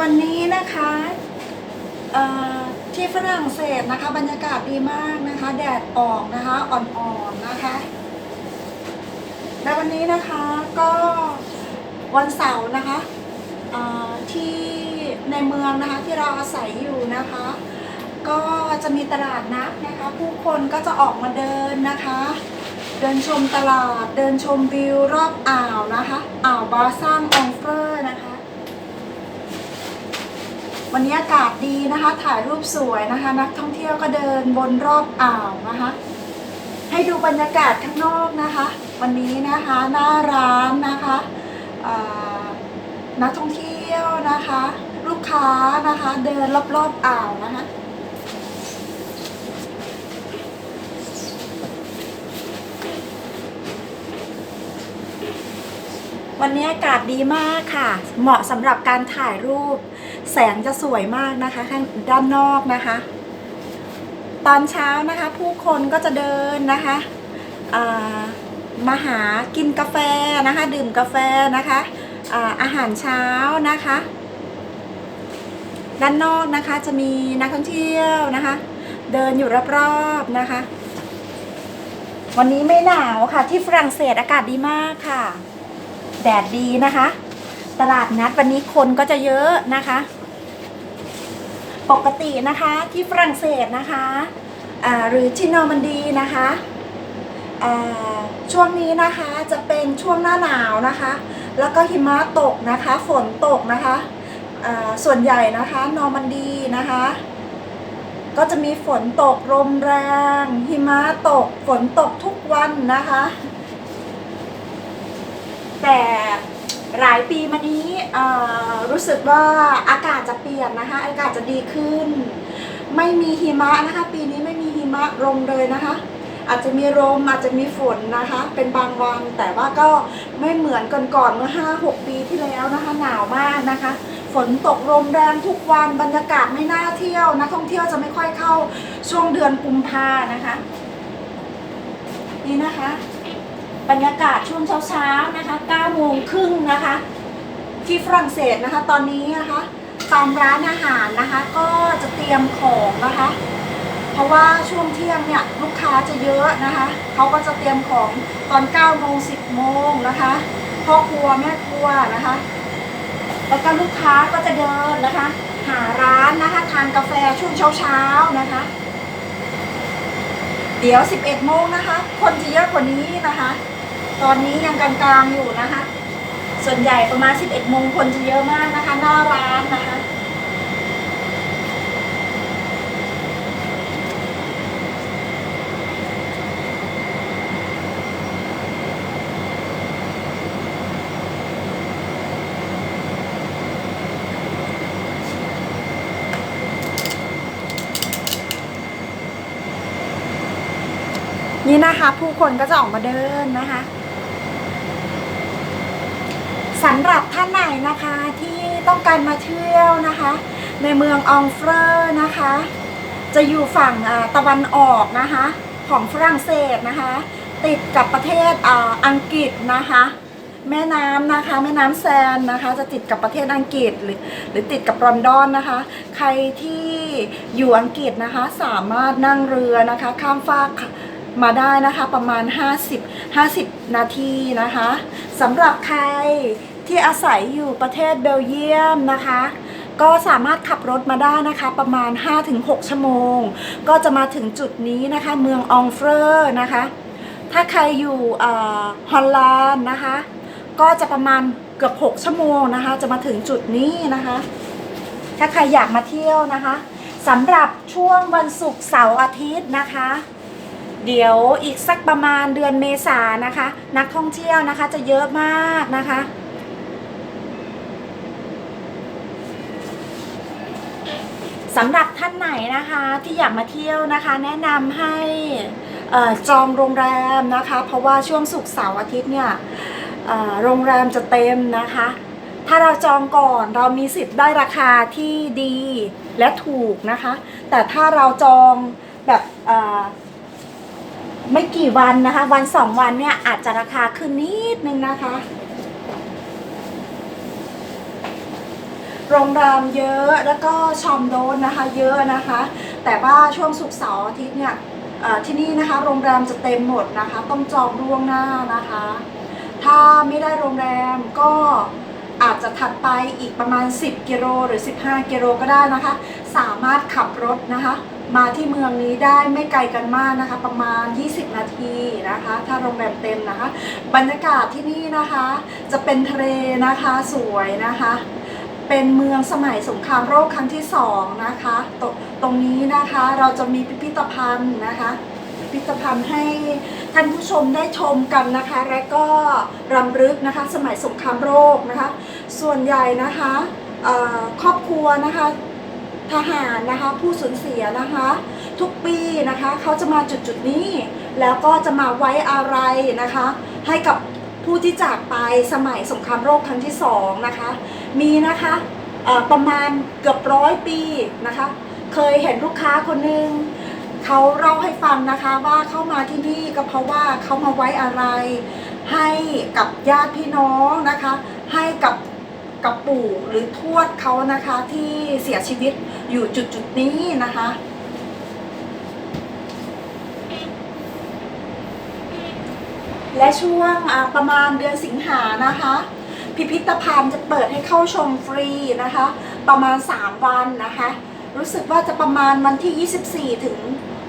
วันนี้นะคะที่ฝรั่งเศสนะคะ บรรยากาศดีมากนะคะ แดดออกนะคะอ่อนๆนะคะและวันนี้นะคะก็วันเสาร์นะคะที่ในเมืองนะคะที่เราอาศัยอยู่นะคะ ก็จะมีตลาดนัดนะคะ ผู้คนก็จะออกมาเดินนะคะ เดินชมตลาดเดินชมวิวรอบอ่าวนะคะ อ่าวบาซ่างองเฟอร์นะคะ วันนี้อากาศดีนะคะ ถ่ายรูปสวยนะคะ นักท่องเที่ยวก็เดินบนรอบอ่าวนะคะ ให้ดูบรรยากาศข้างนอกนะคะ วันนี้นะคะหน้าร้านนะคะนักท่องเที่ยวนะคะ ลูกค้านะคะเดินรอบๆอ่าวนะคะวันนี้อากาศดีมากค่ะ เหมาะสำหรับการถ่ายรูป แสงจะสวยมากนะคะข้างด้านนอกนะคะ ตอนเช้านะคะ ผู้คนก็จะเดินนะคะามาหากินกาแฟนะคะ ดื่มกาแฟนะคะอาอาหารเช้านะคะ ด้านนอกนะคะจะมีนักท่องเที่ยวนะคะ เดินอยู่รอบๆนะคะ วันนี้ไม่หนาวค่ะ ที่ฝรั่งเศสอากาศดีมากค่ะ แดดดีนะคะ ตลาดนัดวันนี้คนก็จะเยอะนะคะ ปกตินะคะที่ฝรั่งเศสนะคะหรือที่นอร์มันดีนะคะช่วงนี้นะคะจะเป็นช่วงหน้าหนาวนะคะ แล้วก็หิมะตกนะคะ ฝนตกนะคะส่วนใหญ่นะคะนอร์มันดีนะคะ ก็จะมีฝนตกลมแรง หิมะตกฝนตกทุกวันนะคะ แต่ หลายปีมานี้รู้สึกว่าอากาศจะเปลี่ยนนะคะ อากาศจะดีขึ้น ไม่มีหิมะนะคะ ปีนี้ไม่มีหิมะลงเลยนะคะ อาจจะมีลมอาจจะมีฝนนะคะ เป็นบางวันแต่ว่าก็ไม่เหมือนก่อนๆเมื่อ 5-6 ปีที่แล้วนะคะ หนาวมากนะคะ ฝนตกลมแรงทุกวันบรรยากาศไม่น่าเที่ยวนักท่องเที่ยวจะไม่ค่อยเข้าช่วงเดือนกุมภานะคะ นี่นะคะ บรรยากาศช่วงเช้าๆนะคะ9โมงครึ่งนะคะ ที่ฝรั่งเศสนะคะ ตอนนี้นะคะตามร้านอาหารนะคะ ก็จะเตรียมของนะคะ เพราะว่าช่วงเที่ยงเนี่ยลูกค้าจะเยอะนะคะเขาก็จะเตรียมของตอน9โมง10โมงนะคะพ่อครัวแม่ครัวนะคะ แล้วก็ลูกค้าก็จะเดินนะคะ หาร้านนะคะทานกาแฟช่วงเช้าๆนะคะเดี๋ยว 11 โมงนะคะ คนจะเยอะกว่านี้นะคะ ตอนนี้ยังกลางๆอยู่นะคะ ส่วนใหญ่ประมาณ 11โมงคนจะเยอะมากนะคะหน้าร้านนะคะ นี่นะคะ ผู้คนก็จะออกมาเดินนะคะ สำหรับท่านไหนนะคะที่ต้องการมาเที่ยวนะคะ ในเมืององเฟอร์นะคะ จะอยู่ฝั่งตะวันออกนะคะ ของฝรั่งเศสนะคะ ติดกับประเทศอ,อังกฤษนะคะแม่น้ำนะคะ แม่น้ำแซนนะคะ จะติดกับประเทศอังกฤษหรือ หรือติดกับลอนดอนนะคะ ใครที่อยู่อังกฤษนะคะ สามารถนั่งเรือนะคะ ข้ามฟากมาได้นะคะ ประมาณ 50 50 นาทีนะคะ สำหรับใครที่อาศัยอยู่ประเทศเบลเยียมนะคะ ก็สามารถขับรถมาได้นะคะประมาณ 5-6 ชั่วโมง ก็จะมาถึงจุดนี้นะคะ เมืององเฟอร์นะคะ ถ้าใครอยู่อ่อฮอลแลนด์นะคะ ก็จะประมาณเกือบ 6 ชั่วโมงนะคะ จะมาถึงจุดนี้นะคะ ถ้าใครอยากมาเที่ยวนะคะสำหรับช่วงวันศุกร์เสาร์อาทิตย์นะคะ เดี๋ยวอีกสักประมาณเดือนเมษานะคะ นักท่องเที่ยวนะคะ จะเยอะมากนะคะ สำหรับท่านไหนนะคะที่อยากมาเที่ยวนะคะ แนะนำให้ออจองโรงแรมนะคะ เพราะว่าช่วงศุกร์เสาร์อาทิตย์เนี่ยโรงแรมจะเต็มนะคะ ถ้าเราจองก่อนเรามีสิทธิ์ได้ราคาที่ดีและถูกนะคะ แต่ถ้าเราจองแบบ ไม่กี่วันนะคะ วันสองวันเนี่ยอาจจะราคาขึ้นนิดนึงนะคะ โรงแรมเยอะแล้วก็ชอมโดนนะคะ เยอะนะคะ แต่ว่าช่วงศุกเสาร์อาทิตย์เนี่ยที่นี่นะคะโรงแรมจะเต็มหมดนะคะ ต้องจองล่วงหน้านะคะ ถ้าไม่ได้โรงแรมก็อาจจะถัดไปอีกประมาณ 10 กิโลหรือ 15 กิโลก็ได้นะคะ สามารถขับรถนะคะ มาที่เมืองนี้ได้ไม่ไกลกันมากนะคะ ประมาณ 20 นาทีนะคะ ถ้าโรงแรมเต็มนะคะ บรรยากาศที่นี่นะคะ จะเป็นทะเลนะคะสวยนะคะ เป็นเมืองสมัยสงครามโลกครั้งที่สองนะคะตรงตรงนี้นะคะเราจะมีพิพิธภัณฑ์นะคะ พิพิธภัณฑ์ให้ท่านผู้ชมได้ชมกันนะคะ และก็รำลึกนะคะ สมัยสงครามโลกนะคะ ส่วนใหญ่นะคะครอบครัวนะคะ ทหารนะคะผู้สูญเสียนะคะ ทุกปีนะคะเขาจะมาจุดจุดนี้ แล้วก็จะมาไว้อะไรนะคะ ให้กับผู้ที่จากไปสมัยสงครามโลกครั้งที่สองนะคะ มีนะคะประมาณเกือบร้อยปีนะคะ เคยเห็นลูกค้าคนหนึ่งเขาเล่าให้ฟังนะคะว่าเข้ามาที่นี่ก็เพราะว่าเขามาไว้อะไร ให้กับญาติพี่น้องนะคะ ให้กับ กับปู่หรือทวดเขานะคะที่เสียชีวิตอยู่จุดจุดนี้นะคะ และช่วงประมาณเดือนสิงหานะคะ พิพิธภัณฑ์จะเปิดให้เข้าชมฟรีนะคะ ประมาณ 3 วันนะคะ รู้สึกว่าจะประมาณวันที่ 24 ถึง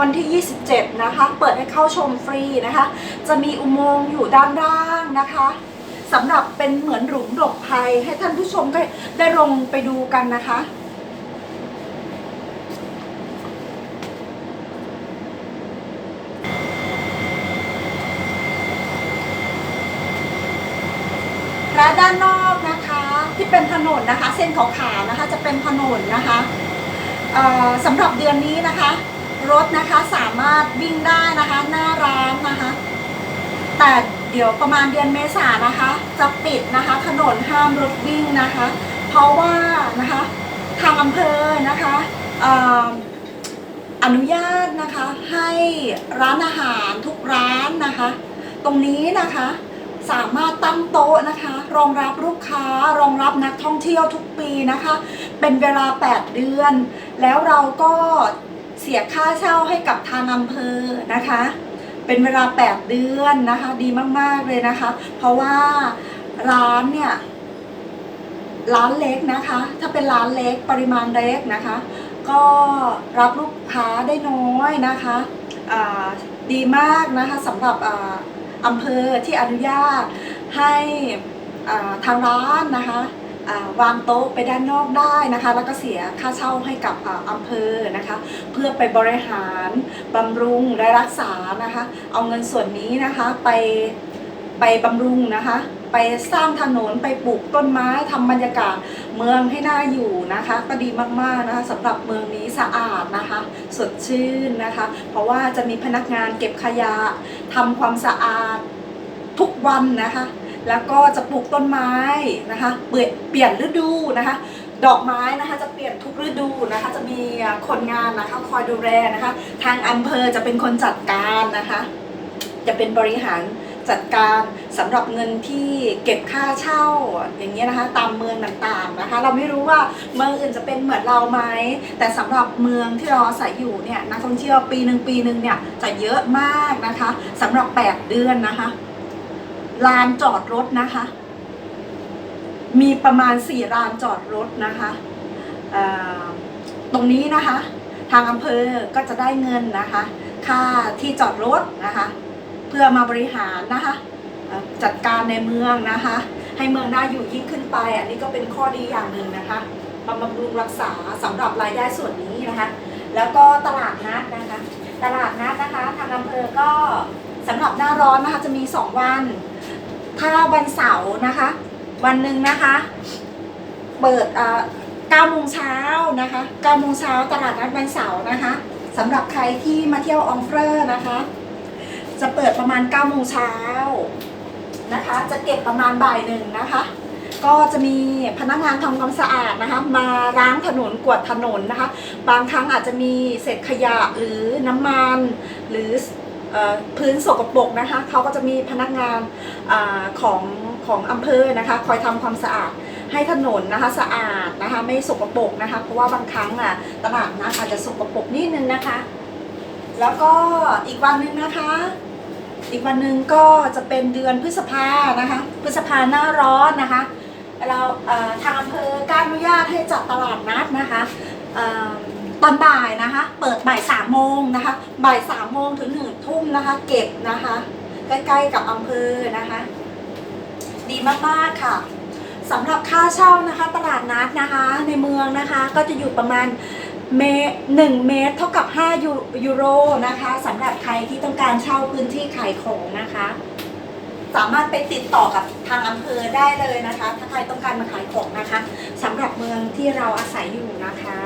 วันที่ 27 นะคะ เปิดให้เข้าชมฟรีนะคะ จะมีอุโมงค์อยู่ด้านล่างนะคะ สำหรับเป็นเหมือนหลุมหลบภัย ให้ท่านผู้ชมได้ได้ลงไปดูกันนะคะ และด้านนอกนะคะ ที่เป็นถนนนะคะ เส้นขาวๆนะคะ จะเป็นถนนนะคะสำหรับเดือนนี้นะคะ รถนะคะสามารถวิ่งได้นะคะ หน้าร้านนะคะ แต่ เดี๋ยวประมาณเดือนเมษายนนะคะ จะปิดนะคะถนนห้ามรถวิ่งนะคะ เพราะว่านะคะทางอำเภอนะคะเอ่ออนุญาตนะคะให้ร้านอาหารทุกร้านนะคะ ตรงนี้นะคะสามารถตั้งโต๊ะนะคะ รองรับลูกค้ารองรับนักท่องเที่ยวทุกปีนะคะ เป็นเวลา 8 เดือน แล้วเราก็เสียค่าเช่าให้กับทางอำเภอนะคะ เป็นเวลา 8 เดือนนะคะ ดีมากๆเลยนะคะ เพราะว่าร้านเนี่ยร้านเล็กนะคะ ถ้าเป็นร้านเล็กปริมาณเล็กนะคะ ก็รับลูกค้าได้น้อยนะคะดีมากนะคะสำหรับออำเภอที่อนุญาตให้ทางร้านนะคะ วางโต๊ะไปด้านนอกได้นะคะ แล้วก็เสียค่าเช่าให้กับอำเภอนะคะ เพื่อไปบริหารบำรุงและรักษานะคะ เอาเงินส่วนนี้นะคะไปไปบำรุงนะคะ ไปสร้างถนนไปปลูกต้นไม้ทำบรรยากาศเมืองให้น่าอยู่นะคะ ก็ดีมากๆนะคะสำหรับเมืองนี้สะอาดนะคะ สดชื่นนะคะ เพราะว่าจะมีพนักงานเก็บขยะทำความสะอาดทุกวันนะคะ แล้วก็จะปลูกต้นไม้นะคะเปลี่ยนเปลี่ยนฤดูนะคะ ดอกไม้นะคะจะเปลี่ยนทุกฤดูนะคะ จะมีคนงานนะคะคอยดูแลนะคะ ทางอำเภอจะเป็นคนจัดการนะคะ จะเป็นบริหารจัดการสำหรับเงินที่เก็บค่าเช่าอย่างเงี้ยนะคะ ตามเมืองต่างๆนะคะ เราไม่รู้ว่าเมืองอื่นจะเป็นเหมือนเราไหมแต่สำหรับเมืองที่เราอาศัยอยู่เนี่ยนักท่องเที่ยวปีหนึ่งปีหนึ่งเนี่ยจะเยอะมากนะคะสำหรับ 8 เดือนนะคะ ลานจอดรถนะคะ มีประมาณ4ลานจอดรถนะคะตรงนี้นะคะ ทางอำเภอก็จะได้เงินนะคะ ค่าที่จอดรถนะคะ เพื่อมาบริหารนะคะ จัดการในเมืองนะคะ ให้เมืองน่าอยู่ยิ่งขึ้นไป อันนี้ก็เป็นข้อดีอย่างหนึ่งนะคะบำบำรุงรักษาสำหรับรายได้ส่วนนี้นะคะ แล้วก็ตลาดนัดนะคะ ตลาดนัดนะคะ ทางอำเภอก็สำหรับหน้าร้อนนะคะจะมี 2 วัน ถ้าวันเสาร์นะคะ วันหนึ่งนะคะ เปิดเอ่อ9โมงเช้านะคะ9โมงเช้าตลาดนัดวันเสาร์นะคะสำหรับใครที่มาเที่ยวอองเฟอร์นะคะ จะเปิดประมาณ9โมงเช้านะคะ จะเก็บประมาณบ่ายหนึ่งนะคะ ก็จะมีพนักงานทำความสะอาดนะคะ มาล้างถนนกวาดถนนนะคะ บางครั้งอาจจะมีเศษขยะหรือน้ำมันหรือ พื้นสกปรกนะคะเขาก็จะมีพนักงานอของของอำเภอนะคะ คอยทำความสะอาดให้ถนนนะคะสะอาดนะคะ ไม่สกปรกนะคะ เพราะว่าบางครั้งอะตลาดนัดอาจจะสกปรกนิดนึงนะคะ แล้วก็อีกวันหนึ่งนะคะ อีกวันหนึ่งก็จะเป็นเดือนพฤษภานะคะ พฤษภาหน้าร้อนนะคะ เราทางอำเภอก็อนุญาตให้จัดตลาดนัดนะคะ ตอนบ่ายนะคะ เปิดบ่ายสามโมงนะคะ บ่ายสามโมงถึงหนึ่งทุ่มนะคะ เก็บนะคะ ใกล้ๆกับอำเภอนะคะ ดีมากๆค่ะสำหรับค่าเช่านะคะ ตลาดนัดนะคะ ในเมืองนะคะ ก็จะอยู่ประมาณเมตรหนึ่งเมตรเท่ากับ5ยูยูโรนะคะสำหรับใครที่ต้องการเช่าพื้นที่ขายของนะคะ สามารถไปติดต่อกับทางอำเภอได้เลยนะคะ ถ้าใครต้องการมาขายของนะคะสำหรับเมืองที่เราอาศัยอยู่นะคะ